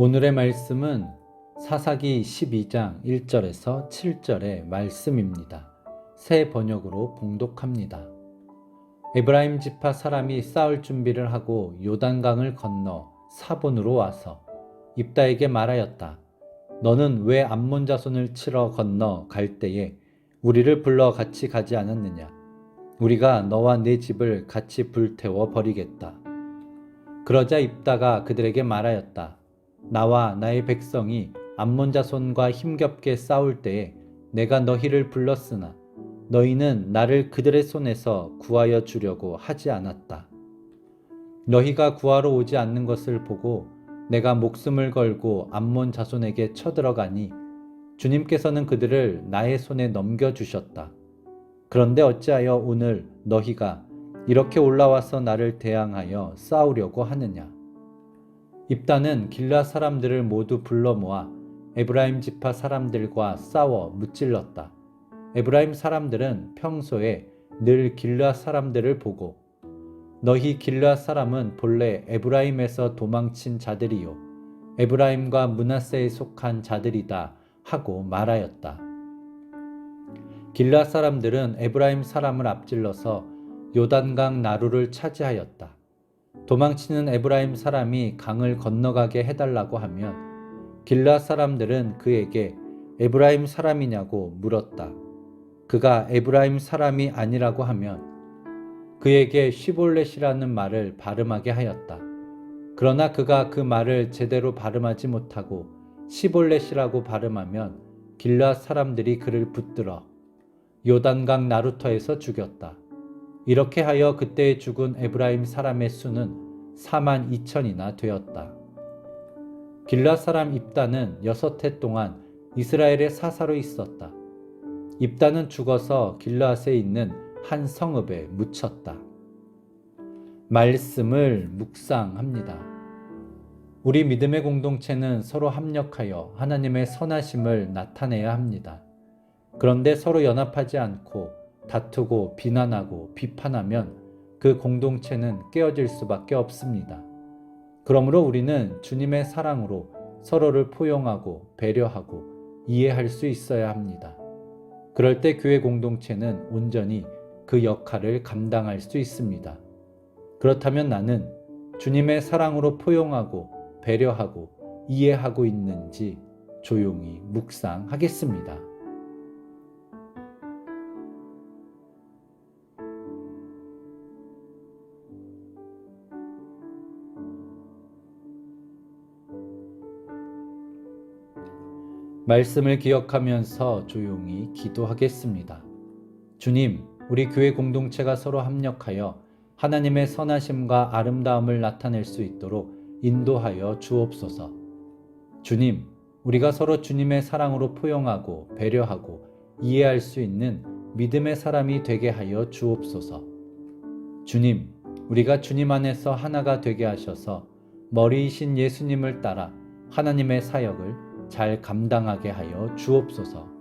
오늘의 말씀은 사사기 12장 1절에서 7절의 말씀입니다. 새 번역으로 봉독합니다. 에브라임 지파 사람이 싸울 준비를 하고 요단강을 건너 사본으로 와서 입다에게 말하였다. 너는 왜 암몬 자손을 치러 건너 갈 때에 우리를 불러 같이 가지 않았느냐? 우리가 너와 내 집을 같이 불태워 버리겠다. 그러자 입다가 그들에게 말하였다. 나와 나의 백성이 암몬 자손과 힘겹게 싸울 때에 내가 너희를 불렀으나 너희는 나를 그들의 손에서 구하여 주려고 하지 않았다. 너희가 구하러 오지 않는 것을 보고 내가 목숨을 걸고 암몬 자손에게 쳐들어가니 주님께서는 그들을 나의 손에 넘겨 주셨다. 그런데 어찌하여 오늘 너희가 이렇게 올라와서 나를 대항하여 싸우려고 하느냐? 입다는 길라 사람들을 모두 불러 모아 에브라임 지파 사람들과 싸워 무찔렀다. 에브라임 사람들은 평소에 늘 길라 사람들을 보고 너희 길라 사람은 본래 에브라임에서 도망친 자들이요 에브라임과 문하세에 속한 자들이다 하고 말하였다. 길라 사람들은 에브라임 사람을 앞질러서 요단강 나루를 차지하였다. 도망치는 에브라임 사람이 강을 건너가게 해달라고 하면 길라 사람들은 그에게 에브라임 사람이냐고 물었다. 그가 에브라임 사람이 아니라고 하면 그에게 시볼렛이라는 말을 발음하게 하였다. 그러나 그가 그 말을 제대로 발음하지 못하고 시볼렛이라고 발음하면 길라 사람들이 그를 붙들어 요단강 나루터에서 죽였다. 이렇게 하여 그때 죽은 에브라임 사람의 수는 4만 2천이나 되었다. 길라 사람 입다는 여섯 해 동안 이스라엘의 사사로 있었다. 입다는 죽어서 길라앗에 있는 한 성읍에 묻혔다. 말씀을 묵상합니다. 우리 믿음의 공동체는 서로 합력하여 하나님의 선하심을 나타내야 합니다. 그런데 서로 연합하지 않고 다투고 비난하고 비판하면 그 공동체는 깨어질 수밖에 없습니다. 그러므로 우리는 주님의 사랑으로 서로를 포용하고 배려하고 이해할 수 있어야 합니다. 그럴 때 교회 공동체는 온전히 그 역할을 감당할 수 있습니다. 그렇다면 나는 주님의 사랑으로 포용하고 배려하고 이해하고 있는지 조용히 묵상하겠습니다. 말씀을 기억하면서 조용히 기도하겠습니다. 주님, 우리 교회 공동체가 서로 합력하여 하나님의 선하심과 아름다움을 나타낼 수 있도록 인도하여 주옵소서. 주님, 우리가 서로 주님의 사랑으로 포용하고 배려하고 이해할 수 있는 믿음의 사람이 되게 하여 주옵소서. 주님, 우리가 주님 안에서 하나가 되게 하셔서 머리이신 예수님을 따라 하나님의 사역을 잘 감당하게 하여 주옵소서.